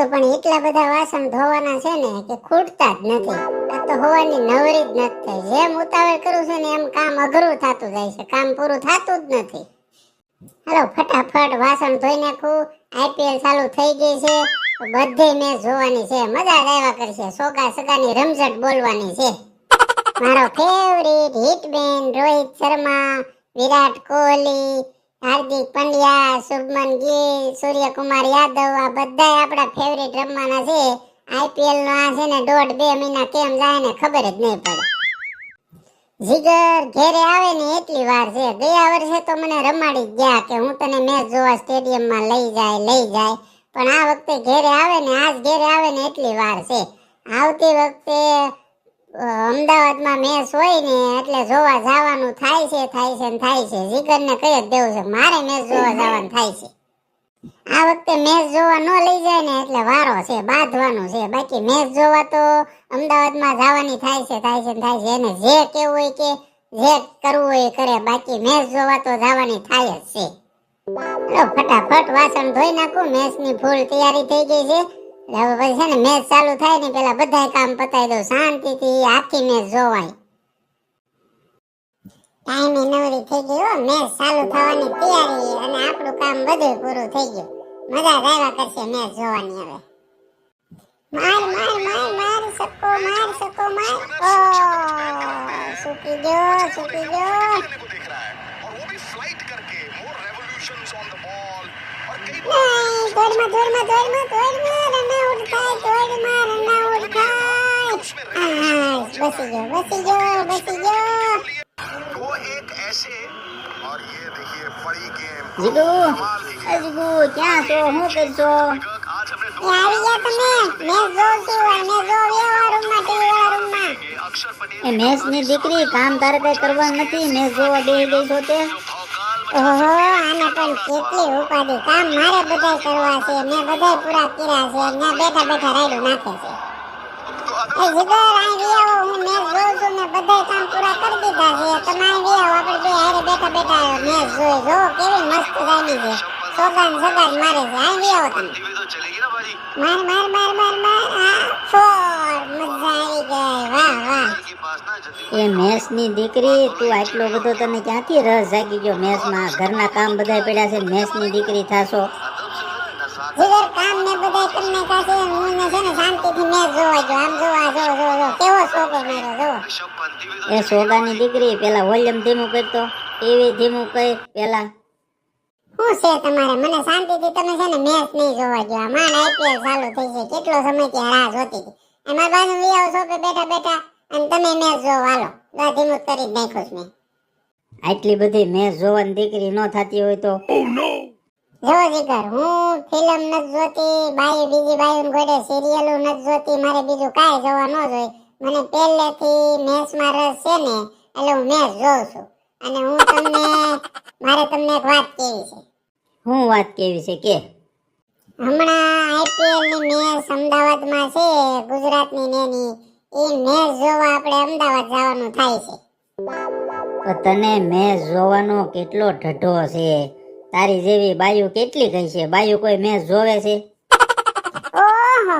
તો પણ એટલા બધા વાસણ ધોવાના છે ને કે ખૂટતા જ નથી. તો હોવાની નવરી જ નથી જેમ ઉતાવળ કરું છે ને એમ કામ અઘરું થતું જાય છે. કામ પૂરું થતું જ નથી. હાલો, ફટાફટ વાસણ ધોઈ નાખું. આઈપીએલ ચાલુ થઈ ગઈ છે. બધે મેચ જોવાની છે. મજા જ આવ્યા કરશે. સોગા સગાની રમઝટ બોલવાની છે. મારો ફેવરિટ હિટમેન રોહિત શર્મા, વિરાટ કોહલી હાર્દિક પંડ્યા, શુભમન ગિલ, સૂર્યકુમાર યાદવ, આ બધા આપણા ફેવરેટ રમવાના છે. આઈપીએલ નો આ છે ને દોઢ બે મહિના કેમ જાય ને ખબર જ નહીં પડે. જીગર ઘેરે આવે ને એટલી વાર છે. ગયા વર્ષે તો મને રમાડી ગયા કે હું તને મેચ જોવા સ્ટેડિયમમાં લઈ જાય લઈ જાય. પણ આ વખતે ઘેરે આવે ને, આજ ઘેરે આવે ને એટલી વાર છે. આવતી વખતે અમદાવાદમાં મેચ હોય ને, એટલે જોવા જવાનું થાય છે થાય છે થાય છે. જીગરને કહી દેવું છે, મારે મેચ જોવા જવાનું થાય છે. આ વખતે મેચ જોવા ન લઈ જાય ને, એટલે વારો છે, બાંધવાનું છે. બાકી મેચ જોવા તો અમદાવાદમાં જવાની થાય છે થાય છે થાય છે. એને જે કેવું હોય કે, જે કરવું હોય કરે. બાકી મેચ જોવા તો જવાની થાય જ છે. ફટાફટ વાસણ ધોઈ નાખું. મેચની ફૂલ તૈયારી થઈ ગઈ છે. હવે પછી છે ને મેચ ચાલુ થાય ને પેલા બધા કામ પતાવી દઉં. શાંતિથી આખી મેચ જોવાય. ટાઈમ એ નવરી થઈ ગયો મેચ ચાલુ થવાની તૈયારી અને આપણું કામ બધું પૂરું થઈ ગયું. મજા આવ્યા કરશે મેચ જોવાની હવે. માર માર માર માર સકો માર સકો માર. ઓ સુકી ગયો સુકી ગયો. નહીં દોડમાં દોડમાં દોડમાં દોડમાં જીગુ અજગુ ક્યાં છો હું દીકરી કામ તારે કઈ કરવાનું નથી મેચ જોવા બેહી ગઈ પણ કેટલી ઉપાધિ. કામ મારે બધા કરવા છે, મેં બધા પૂરા કર્યા છે ને બેઠા બેઠા રાયડું નાખે છે. હું મેં બધાય કામ પૂરા કરી દીધા છે. તમે વી આવો, આપણે બે હારે બેઠા બેઠા મેચ જોઈ. જો, કેવી મસ્ત જામી છે. સોદાન સોદાન મારે છે. આઈ બી આવો તમે. તો ચલેગી ના બાજી માર માર માર માર માર. આ ફોર. મજા આવી ગઈ. દીકરી તું આટલો બધો તને ક્યાંથી રસ જાગી ગયો મેસમાં? ઘરના કામ બધાય પડ્યા છે મેસની દીકરી થાશો. જીગર કામ ને બધાય તમને કાશે હું ને છે ને શાંતિથી મેચ જોવા જો આમ જોવા જો જો જો કેવો સોગો મારો જો એ સોગાની દીકરી પેલા વોલ્યુમ ધીમું કરતો ટીવી ધીમું કર પેલા શું છે તમારે? મને શાંતિથી તમે છે ને મેચ નહીં જોવા ગયો આ આઈપીએલ ચાલુ થઈ છે. કેટલો સમય ત્યાં રાહ જોતી હતી. એમાં બાજુ વી આવો છો કે બેઠા બેઠા અને તમે મેચ જોવા હાલો. દા ધીમું કરી જ નાખ્યું મેં. આટલી બધી મેચ જોવાની દીકરી ન થતી હોય તો? જો જીગર હું ફિલ્મ નથી જોતી બાઈ બીજી બાયું ગોડે સિરિયલો નથી જોતી મારે બીજું કાંઈ જોવા ન જોઈ મને પહેલેથી મેચમાં રસ છે ને એટલે હું મેચ જોઉં છું. અને હું તમને મારે તમને એક વાત કેવી છે. હું વાત કેવી છે કે? હમણાં આઈપીએલની મેચ અમદાવાદમાં છે ગુજરાતની ને એની એ મેચ જોવા આપણે અમદાવાદ જવાનું થાય છે. તને મેચ જોવાનો કેટલો ઢઢો છે તારી જેવી બાયુ કેટલી કઈ છે? બાયુ કોઈ મેચ જોવે છે? ઓહો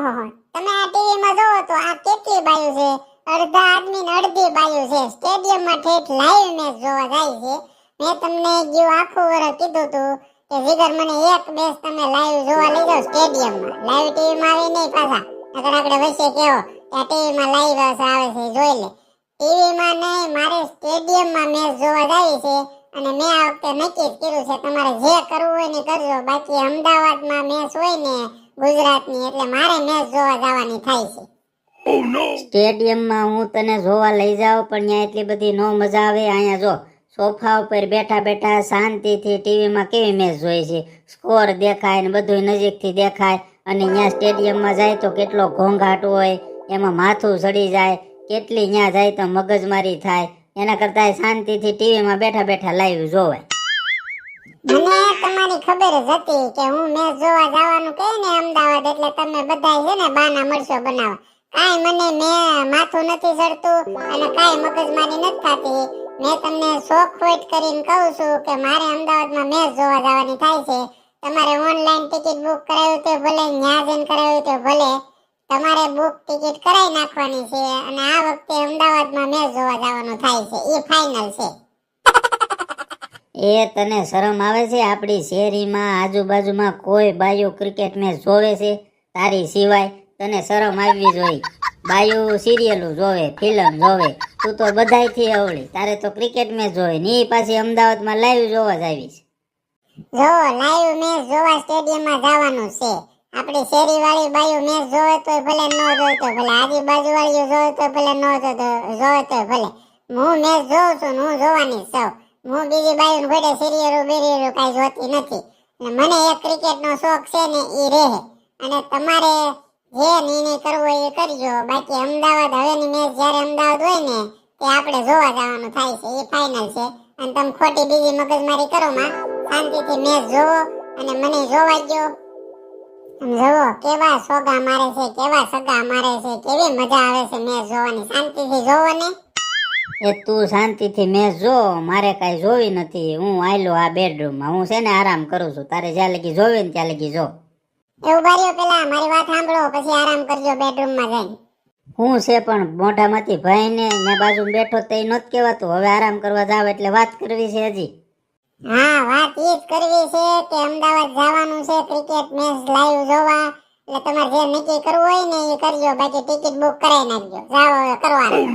તમે આ ટીવીમાં જોવો તો આ કેટલી બાયુ છે? અડધા આદમી ને અડધી બાયુ છે. સ્ટેડિયમમાં ઠેઠ લાઈવ મેચ જોવા જાય છે. મેં તમને ગયું આખું વર્ષ કીધું તું કે જીગર મને એક બેસ તમે લાઈવ જોવા લઈ જાઓ સ્ટેડિયમમાં લાઈવ ટીવીમાં આવી નહીં પાછા. આગળ આગળ વચ્ચે કેવો કે ટીવીમાં લાઈવ આવે છે જોઈ લે. ટીવીમાં નહીં મારે સ્ટેડિયમમાં મેચ જોવા જાય છે અને મેં આ વખતે નક્કી જ કર્યું છે તમારે જે કરવું હોય ને કરજો. બાકી અમદાવાદમાં મેચ હોય ને ગુજરાતની એટલે મારે મેચ જોવા જવાની થાય છે. સ્ટેડિયમમાં હું તને જોવા લઈ જાઉં પણ ત્યાં એટલી બધી નો મજા આવે. અહીંયા જો સોફા ઉપર બેઠા બેઠા શાંતિથી ટીવીમાં કેવી મેચ જોઈ છે? સ્કોર દેખાય ને બધું નજીકથી દેખાય. અને ત્યાં સ્ટેડિયમમાં જાય તો કેટલો ઘોંઘાટ હોય, એમાં માથું ચડી જાય, કેટલી ત્યાં જાય તો મગજમારી થાય. એના કરતાં શાંતિથી ટીવીમાં બેઠા બેઠા લાઈવ જોવાય. મને તમારી ખબર જ હતી કે હું મેચ જોવા જવાનું કહે ને અમદાવાદ, એટલે તમે બધા છે ને બાના મળશો બનાવવા. કાંઈ મને મેં, માથું નથી ચડતું અને કાંઈ મગજમારી નથી થતી. મેં તમને શોખ ખોટ કરીને કહું છું કે મારે અમદાવાદમાં મેચ જોવા જવાની થાય છે. તમારે ઓનલાઈન ટિકિટ બુક કરાવી તો ભલે, ન્યા જઈને કરાવી તો ભલે. તમારે બુક ટિકિટ કરાવી નાખવાની છે અને આ વખતે અમદાવાદમાં મેચ જોવા જવાનું થાય છે. એ ફાઇનલ છે. એ તને શરમ આવે છે? આપણી શેરીમાં આજુબાજુમાં કોઈ બાયો ક્રિકેટ મેચ જોવે છે? તારી સિવાય તને શરમ આવવી જોઈએ બાયો સિરિયલો જોવે ફિલ્મ જોવે. તું તો બધાયથી અવળી. તારે તો ક્રિકેટ મેચ જોવે ને એ પાછી અમદાવાદમાં લાઈવ જોવા જ છે. જો લાઈવ મેચ જોવા સ્ટેડિયમમાં જવાનું છે. આપણી શેરી વાળી બાયુ મેચ જોવે તો ભલે ન જોવે તો ભલે. આજુબાજુ વાળીઓ જોવે તો ભલે, ન જોવે તો ભલે. હું મેચ જોઉં છું હું જોવાની સૌ હું બીજી બાયુ ઘોડે સિરિયરો બેરિયલો કાંઈ જોતી નથી. અને મને એક ક્રિકેટનો શોખ છે ને એ રહે. અને તમારે જે નિર્ણય કરવો એ કરજો. બાકી અમદાવાદ હવેની મેચ જ્યારે અમદાવાદ હોય ને, તે આપણે જોવા જવાનું થાય છે. એ ફાઇનલ છે. અને તમે ખોટી બીજી મગજમારી કરો, માં. શાંતિથી મેચ જોવો અને મને જોવા દો જોવો, કેવા સોગા મારે છે, કેવા સગા મારે છે, કેવી મજા આવે છે મેચ જોવાની. શાંતિથી જોવો ને. એ તું શાંતિથી મેચ જો, મારે કાંઈ જોવી નથી. હું આયલો આ બેડરૂમમાં હું છે ને આરામ કરું છું. તારે જ્યાં લગી જોવી ને ત્યાં લગી જો. એવું બારીઓ પેલા મારી વાત સાંભળો પછી આરામ કરજો બેડરૂમમાં જઈને. હું છે પણ મોઢામાંથી ભાઈને ત્યાં બાજુ બેઠો તે નહોત કહેવાતું હવે આરામ કરવા જાવ એટલે વાત કરવી છે હજી. હા વાત એ જ કરવી છે કે અમદાવાદ જવાનું છે ક્રિકેટ મેચ લાઈવ જોવા. એટલે તમારે જે નક્કી કરવું હોય ને એ કરજો બાકી ટિકિટ બુક કરાવી નાખજો. જાવ હવે કરવાનું.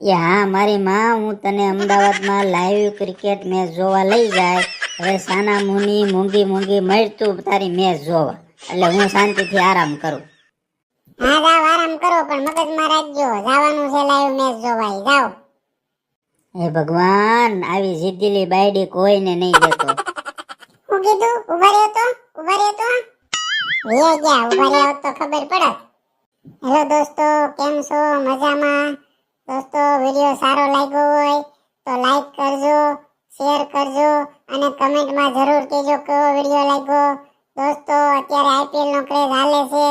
એ હા મારી માં હું તને અમદાવાદમાં લાઈવ ક્રિકેટ મેચ જોવા લઈ જાય. હવે સાના મુની મૂંગી મૂંગી મળતું તારી મેચ જોવા. એટલે હું શાંતિથી આરામ કરું. હા જાઓ આરામ કરો પણ મગજમાં રાખજો. જવાનું છે લાઈવ મેચ જોવાય. જાઓ. હે ભગવાન આવી જીદ્દીલી બાયડી કોઈને નહીં દેતો. હું કીધું ઊભા રહ્યો તો? ઊભા રહ્યો તો? એ ગયા ઊભા રહ્યો તો ખબર પડે હેલો દોસ્તો કેમ છો? મજામાં? દોસ્તો વિડિયો સારો લાગ્યો હોય તો લાઈક કરજો શેર કરજો અને કમેન્ટમાં જરૂર કહેજો કેવો વિડિયો લાગ્યો. દોસ્તો અત્યારે આઈપીએલ નો ક્રેઝ હાલે છે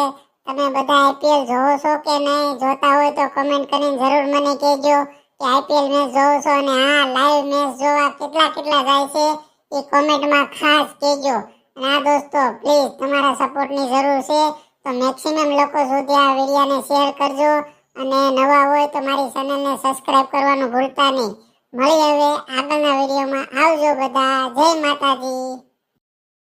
તમે બધા આઈપીએલ જોવો છો કે નહીં, જોતા હોય તો કમેન્ટ કરીને જરૂર મને કહેજો કે આઈપીએલ મેચ જોવો છો અને હા લાઈવ મેચ જોવા કેટલા કેટલા જાય છે એ કોમેન્ટમાં ખાસ કહેજો. અને આ દોસ્તો પ્લીઝ તમારા સપોર્ટની જરૂર છે તો મેક્સિમમ લોકો સુધી આ વિડીયોને શેર કરજો અને નવા હોય તો મારી ચેનલને સબસ્ક્રાઇબ કરવાનું ભૂલતા નહીં. મળી હવે આગળના વિડીયોમાં આવજો બધા. જય માતાજી.